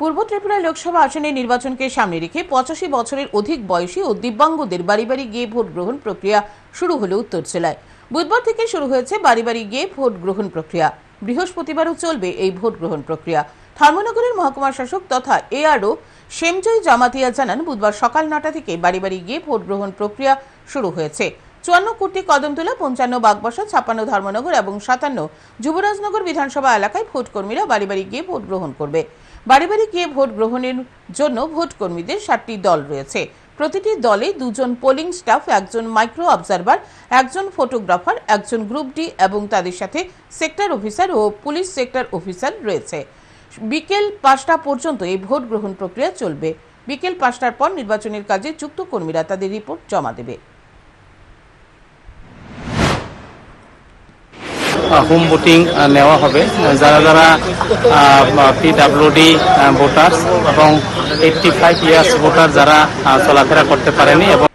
পূর্ব ত্রিপুরা লোকসভা আসনের নির্বাচনকে সামনে রেখে পঁচাশি বছরের অধিক বয়সী ও দিব্যাঙ্গদের বাড়ি বাড়ি গিয়ে ভোট গ্রহণ প্রক্রিয়া শুরু হলো উত্তর জেলায়। বুধবার থেকে শুরু হয়েছে বাড়ি বাড়ি গিয়ে ভোট গ্রহণ প্রক্রিয়া। বৃহস্পতিবারও চলবে এই ভোট গ্রহণ প্রক্রিয়া। ধর্মনগরের মহকুমা শাসক তথা এআরও সেমজয় জামাতিয়া জানান, বুধবার সকাল নটা থেকে বাড়ি বাড়ি গিয়ে ভোট গ্রহণ প্রক্রিয়া শুরু হয়েছে। চুয়ান্ন কোটি কদমতলা, পঞ্চান্ন বাগবাসা ছাপ্পান্ন ধর্মনগর এবং সাতান্ন যুবরাজনগর বিধানসভা এলাকায় ভোট কর্মীরা বাড়ি বাড়ি গিয়ে ভোট গ্রহণ করবে। বাড়ি বাড়ি গিয়ে ভোট গ্রহণের জন্য ভোট কর্মীদের সাতটি দল রয়েছে। প্রতিটি দলে দুজন পোলিং স্টাফ, একজন মাইক্রো অবজারভার, একজন ফটোগ্রাফার, একজন গ্রুপ ডি এবং তাদের সাথে সেক্টর অফিসার ও পুলিশ সেক্টর অফিসার রয়েছে। বিকেল পাঁচটা পর্যন্ত এই ভোট গ্রহণ প্রক্রিয়া চলবে। বিকেল পাঁচটার পর নির্বাচনের কাজে যুক্ত কর্মীরা তাদের রিপোর্ট জমা দেবে। হোম ভোটিং নেওয়া হবে। যারা যারা পিডাব্লিউডি ভোটার্স এবং এইটটি ফাইভ ইয়ার্স ভোটার যারা চলাফেরা করতে পারেনি এবং